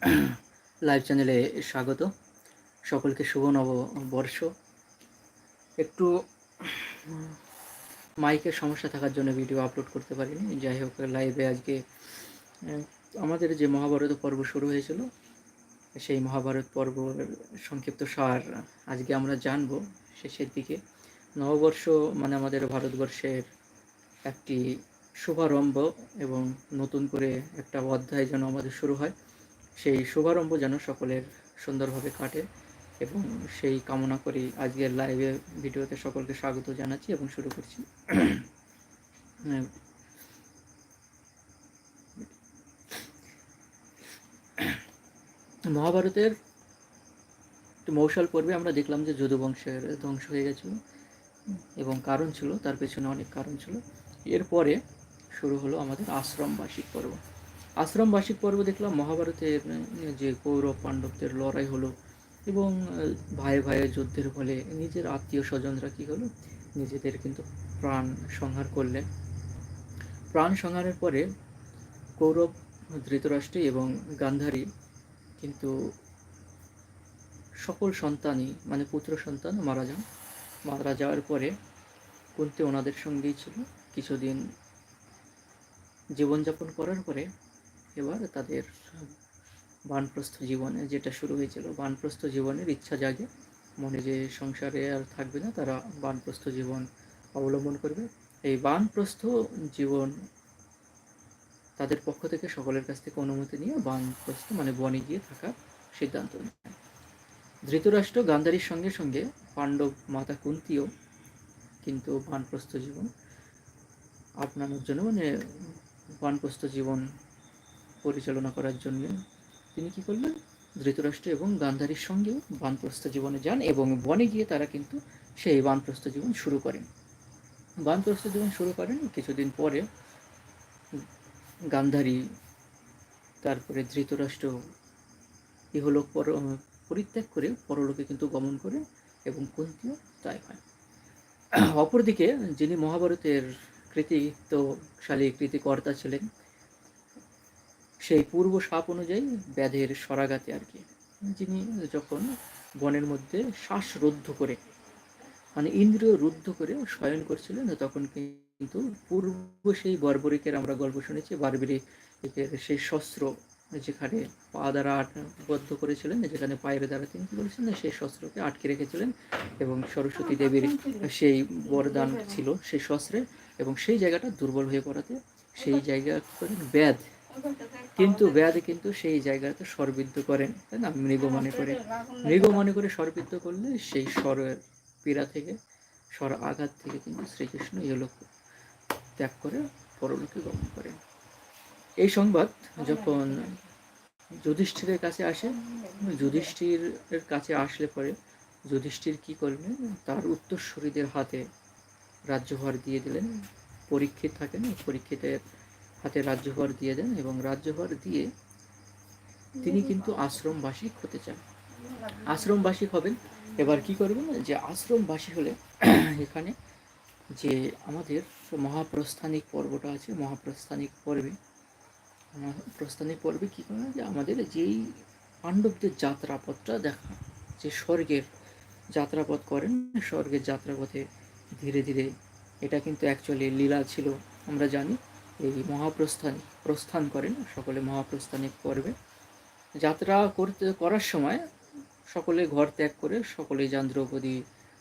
Live চ্যানেলে স্বাগত। সকলকে শুভ নববর্ষ। একটু মাইকের সমস্যা থাকার জন্য ভিডিও আপলোড করতে পারিনি। যাই হোক লাইভে আজকে আমাদের যে মহাভারত পর্ব শুরু হয়েছিল, সেই মহাভারত পর্ব সংক্ষিপ্ত সার আজকে আমরা জানব শেষের দিকে। নববর্ষ মানে আমাদের ভারতবর্ষের একটি শুভারম্ভ এবং নতুন করে একটা অধ্যায় যেন আমাদের শুরু হয়। সেই শুভারম্ভ যেন সকলের সুন্দরভাবে কাটে এবং সেই কামনা করি আজকের লাইভে ভিডিওতে সকলকে স্বাগত জানাচ্ছি এবং শুরু করছি। মহাভারতের মৌসাল পর্বে আমরা দেখলাম যে যদু বংশের ধ্বংস হয়ে গেছিল এবং কারণ ছিল, তার পেছনে অনেক কারণ ছিল এরপরে শুরু হলো আমাদের আশ্রম বার্ষিক পর্ব আশ্রম বার্ষিক পর্ব দেখলাম মহাভারতের যে কৌরব পাণ্ডবদের লড়াই হলো এবং আহ, ভাইয়ে ভাইয়ে যুদ্ধের ফলে নিজের আত্মীয় স্বজনরা কী হলো? নিজেদের কিন্তু প্রাণ সংহার করলেন। প্রাণ সংহারের পরে কৌরব ধৃতরাষ্ট্র এবং গান্ধারী কিন্তু সকল সন্তানই মানে পুত্র সন্তান মারা যান। মারা যাওয়ার পরে কুন্তি ওনাদের সঙ্গেই ছিল। কিছুদিন জীবনযাপন করার পরে এবার তাদের বানপ্রস্থ জীবনে যেটা শুরু হয়েছিল, বানপ্রস্থ জীবনের ইচ্ছা জাগে। মনে যে সংসারে আর থাকবে না, তারা বানপ্রস্থ জীবন অবলম্বন করবে। এই বানপ্রস্থ জীবন তাদের পক্ষ থেকে সকলের কাছ থেকে অনুমতি নিয়ে বানপ্রস্থ মানে বনে গিয়ে থাকার সিদ্ধান্ত নেয়। ধৃতরাষ্ট্র গান্ধারীর সঙ্গে সঙ্গে পাণ্ডব মাতা কুন্তিও কিন্তু বানপ্রস্থ জীবন আপনানোর জন্য মানে বানপ্রস্থ জীবন পরিচালনা করার জন্য তিনি কি করলেন? ধৃতরাষ্ট্র এবং গান্ধারীর সঙ্গেও বানপ্রস্থ জীবনে যান এবং বনে গিয়ে তারা কিন্তু সেই বানপ্রস্থ জীবন শুরু করেন। বানপ্রস্থ জীবন শুরু করেন কিছুদিন পরে গান্ধারী, তারপরে ধৃতরাষ্ট্র ইহলোক পর পরিত্যাগ করে পরলোকে কিন্তু গমন করে এবং কুন্তিও তাই হয়। অপরদিকে যিনি মহাভারতের কৃতিত্বশালী কৃতিকর্তা ছিলেন সেই পূর্ব সাপ অনুযায়ী ব্যাধের সরাগাতে আর কি। যিনি যখন বনের মধ্যে শ্বাসরুদ্ধ করে মানে ইন্দ্রিয় রুদ্ধ করে শয়ন করছিলেন, তখন কিন্তু পূর্ব সেই বর্বরিকের আমরা গল্প শুনেছি, বারবরিকের সেই শস্ত্র যেখানে পা দ্বারা আটবদ্ধ করেছিলেন, যেখানে পায়ের দ্বারা তিনি করেছিলেন, সেই শস্ত্রকে আটকে রেখেছিলেন এবং সরস্বতী দেবীর সেই বরদান ছিল সেই শস্ত্রে এবং সেই জায়গাটা দুর্বল হয়ে পড়াতে সেই জায়গা ব্যাধ কিন্তু ব্যাধ কিন্তু সেই জায়গাতে সরবিদ্ধ করেন, তাই না? মৃগ মনে করে, মৃগ মনে করে সরবিদ্ধ করলে সেই স্বরের পীড়া থেকে স্বর আঘাত থেকে কিন্তু শ্রীকৃষ্ণ ইহলোক ত্যাগ করে পরলোকে গমন করেন। এই সংবাদ যখন যুধিষ্ঠিরের কাছে আসে যুধিষ্ঠিরের কাছে আসলে পরে যুধিষ্ঠির কি করলেন তার উত্তরসূরিদের হাতে রাজ্যভার দিয়ে দিলেন। পরীক্ষিত থাকেন, পরীক্ষিতের হাতে রাজ্যভার দিয়ে দেন এবং রাজ্যভার দিয়ে তিনি কিন্তু আশ্রমবাসিক হতে চান। আশ্রমবাসিক হবেন। এবার কি করবেন যে আশ্রমবাসী হলে এখানে যে আমাদের মহাপ্রস্থানিক পর্বটা আছে, মহাপ্রস্থানিক পর্বে প্রস্থানিক পর্বে কী করে যে আমাদের যেই পাণ্ডবদের যাত্রাপথটা দেখা, যে স্বর্গের যাত্রাপথ করেন, স্বর্গের যাত্রাপথে ধীরে ধীরে, এটা কিন্তু অ্যাকচুয়ালি লীলা ছিল, আমরা জানি। এই মহাপ্রস্থান, প্রস্থান করেন, সকলে মহাপ্রস্থানিক পর্বে যাত্রা করতে, করার সময় সকলে ঘর ত্যাগ করে সকলে যান, দ্রৌপদী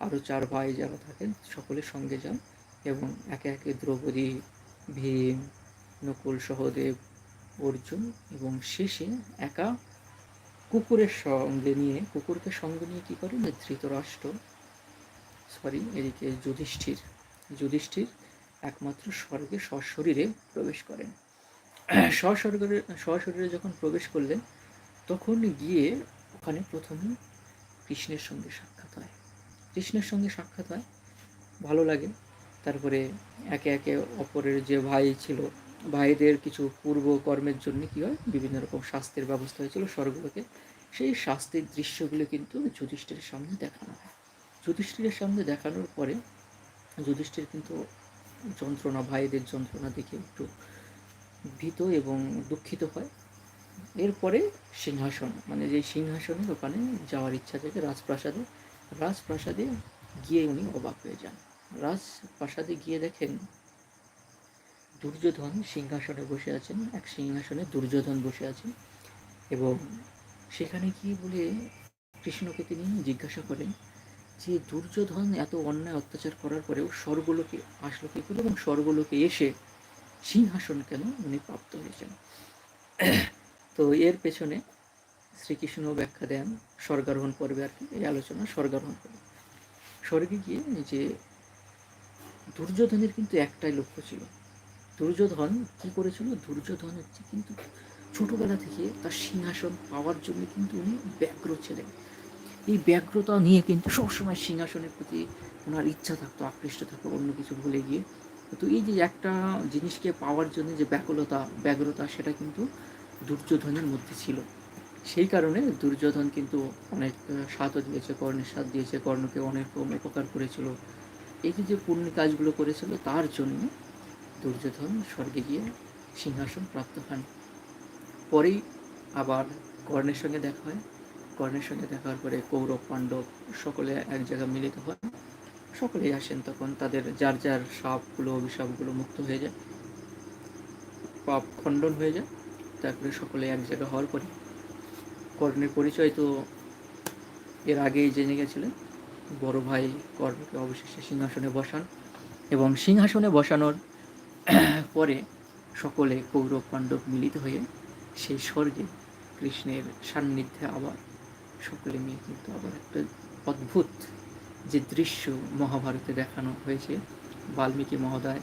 আরও চার ভাই যারা থাকেন, সকলে সঙ্গে যান এবং একে একে দ্রৌপদী, ভীম, নকুল, সহদেব, অর্জুন এবং শেষে একা কুকুরের সঙ্গে নিয়ে, কুকুরকে সঙ্গে নিয়ে কী করেন? ধৃতরাষ্ট্র সরি এদিকে যুধিষ্ঠির যুধিষ্ঠির একমাত্র স্বর্গে সশরীরে প্রবেশ করেন। সশরীরে সশরীরে যখন প্রবেশ করলেন তখন গিয়ে ওখানে প্রথমে কৃষ্ণের সঙ্গে সাক্ষাৎ হয়। কৃষ্ণের সঙ্গে সাক্ষাৎ হয় ভালো লাগে। তারপরে একে একে অপরের যে ভাই ছিল ভাইদের কিছু পূর্ব কর্মের জন্য কী হয় বিভিন্ন রকম শাস্তির ব্যবস্থা হয়েছিল স্বর্গলোকে সেই শাস্তির দৃশ্যগুলো কিন্তু যুধিষ্ঠিরের সামনে দেখানো হয়। যুধিষ্ঠিরের সামনে দেখানোর পরে যুধিষ্ঠির কিন্তু যন্ত্রণা, ভাইদের যন্ত্রণা দেখে একটু ভীত এবং দুঃখিত হয়। এরপরে সিংহাসন মানে যে সিংহাসনের ওখানে যাওয়ার ইচ্ছা থাকে রাজপ্রাসাদে। রাজপ্রাসাদে গিয়ে উনি অবাক হয়ে যান। রাজপ্রাসাদে গিয়ে দেখেন দুর্যোধন সিংহাসনে বসে আছেন, এক সিংহাসনে দুর্যোধন বসে আছেন এবং সেখানে গিয়ে বলে কৃষ্ণকে তিনি জিজ্ঞাসা করেন যে দুর্যোধন এত অন্যায় অত্যাচার করার পরেও স্বর্গলোকে আসলো কী করে এবং স্বর্গলোকে এসে সিংহাসন কেন উনি প্রাপ্ত হয়েছেন? তো এর পেছনে শ্রীকৃষ্ণ ব্যাখ্যা দেন, স্বর্গারোহণ পর্বে আর কি, এই আলোচনা স্বর্গারোহণ পর্বে। স্বর্গে গিয়ে যে দুর্যোধনের কিন্তু একটাই লক্ষ্য ছিল। দুর্যোধন কি করেছিল? দুর্যোধন হচ্ছে কিন্তু ছোটবেলা থেকে তার সিংহাসন পাওয়ার জন্য কিন্তু উনি ব্যগ্র ছিলেন। এই ব্যগ্রতা নিয়ে কিন্তু সবসময় সিংহাসনের প্রতি ওনার ইচ্ছা থাকতো, আকৃষ্ট থাকতো অন্য কিছু ভুলে গিয়ে। তো এই যে একটা জিনিসকে পাওয়ার জন্য যে ব্যাকুলতা, ব্যগ্রতা সেটা কিন্তু দুর্যোধনের মধ্যে ছিল। সেই কারণে দুর্যোধন কিন্তু অনেক স্বাদও দিয়েছে, কর্ণের স্বাদ দিয়েছে, কর্ণকে অনেক উপকার করেছিল। এই যে পুণ্য কাজগুলো করেছিল, তার জন্য দুর্যোধন স্বর্গে গিয়ে সিংহাসন প্রাপ্ত হন। পরেই আবার কর্ণের সঙ্গে দেখা হয়। কর্ণের সঙ্গে দেখার পরে কৌরব পাণ্ডব সকলে এক জায়গায় মিলিত হয় সকলেই আসেন তখন, তাদের যার যার সাপগুলো, অভিশাপগুলো মুক্ত হয়ে যায়, পাপ খণ্ডন হয়ে যায়, তারপরে সকলে এক জায়গা হওয়ার পরে কর্ণের পরিচয় তো এর আগেই জেনে গেছিলেন। বড় ভাই কর্ণকে অবশেষে সিংহাসনে বসান এবং সিংহাসনে বসানোর পরে সকলে কৌরব পাণ্ডব মিলিত হয়ে সেই স্বর্গে কৃষ্ণের সান্নিধ্যে আবার সকলে মিলে কিন্তু আবার একটা অদ্ভুত যে দৃশ্য মহাভারতে দেখানো হয়েছে, বাল্মীকি মহোদয়।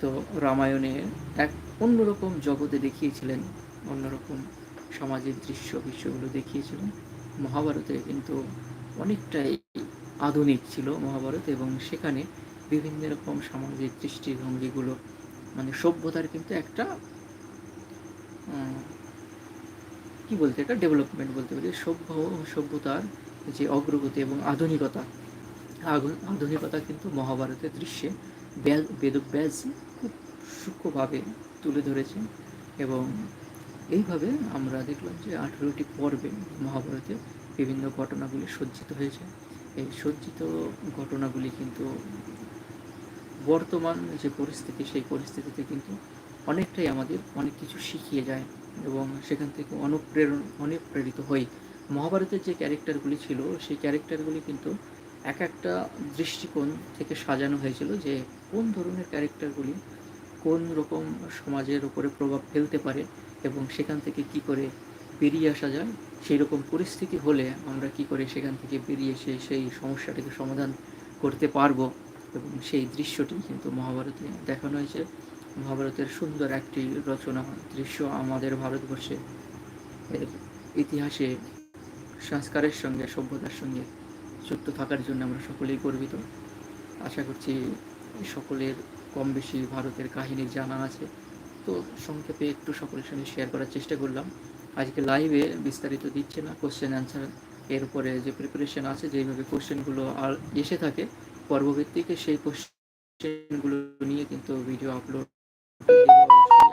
তো রামায়ণে এক অন্যরকম জগতে দেখিয়েছিলেন, অন্যরকম সমাজের দৃশ্য বিষয়গুলো দেখিয়েছিলেন। মহাভারতে কিন্তু অনেকটাই আধুনিক ছিল মহাভারত এবং সেখানে বিভিন্ন রকম সামাজিক দৃষ্টিভঙ্গিগুলো মানে সভ্যতার কিন্তু একটা কি বলতে এটা ডেভেলপমেন্ট বলতে পারি। সভ্য, সভ্যতার যে অগ্রগতি এবং আধুনিকতা আধুনিকতা কিন্তু মহাভারতের দৃশ্যে বেদব্যাস খুব সূক্ষ্মভাবে তুলে ধরেছে এবং এইভাবে আমরা দেখলাম যে আঠেরোটি পর্বে মহাভারতে বিভিন্ন ঘটনাগুলি সজ্জিত হয়েছে। এই সজ্জিত ঘটনাগুলি কিন্তু বর্তমান যে পরিস্থিতি, সেই পরিস্থিতিতে কিন্তু অনেকটাই আমাদের অনেক কিছু শিখিয়ে যায়। এবং সেখান থেকে অনুপ্রেরণ অনুপ্রেরিত হই। মহাভারতের যে ক্যারেক্টারগুলি ছিল, সেই ক্যারেক্টারগুলি কিন্তু এক একটা দৃষ্টিকোণ থেকে সাজানো হয়েছিল যে কোন ধরনের ক্যারেক্টারগুলি কোন রকম সমাজের ওপরে প্রভাব ফেলতে পারে এবং সেখান থেকে কি করে বেরিয়ে আসা যায়, সেই রকম পরিস্থিতি হলে আমরা কি করে সেখান থেকে বেরিয়ে এসে সেই সমস্যাটিকে সমাধান করতে পারব। এবং সেই দৃশ্যটি কিন্তু মহাভারতে দেখানো হয়েছে। মহাভারতের সুন্দর একটি রচনা দৃশ্য আমাদের ভারতবর্ষে, এর ইতিহাসে, সংস্কারের সঙ্গে, সভ্যতার সঙ্গে যুক্ত থাকার জন্য আমরা সকলেই গর্বিত। আশা করছি সকলের কম বেশি ভারতের কাহিনী জানা আছে। তো সংক্ষেপে একটু সকলের সঙ্গে শেয়ার করার চেষ্টা করলাম। আজকে লাইভে বিস্তারিত দিচ্ছে না কোশ্চেন অ্যান্সার এর উপরে যে প্রিপারেশন আছে, যেইভাবে কোশ্চেনগুলো আর এসে থাকে, পর্বভিত্তিকে সেই কোশ্চেনগুলো নিয়ে কিন্তু ভিডিও আপলোড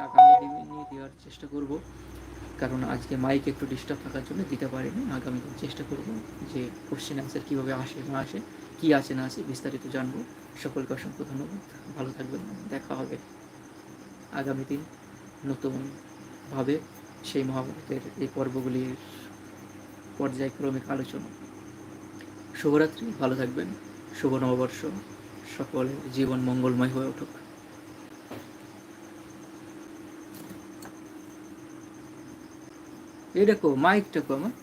আগামী নিয়ে দেওয়ার চেষ্টা করব। কারণ আজকে মাইক একটু ডিস্টার্ব থাকার জন্য দিতে পারিনি। আগামী দিন চেষ্টা করব যে কোশ্চেন অ্যান্সার কীভাবে আসে না আসে কী আছে না আছে বিস্তারিত জানব। সকলকে অসংখ্য ধন্যবাদ ভালো থাকবেন দেখা হবে আগামী দিন নতুনভাবে সেই মহাভারতের এই পর্বগুলির পর্যায়ক্রমিক আলোচনা শুভরাত্রি, ভালো থাকবেন শুভ নববর্ষ সকলের জীবন মঙ্গলময় হয়ে উঠুক। এই কো মাইকটা কো আমার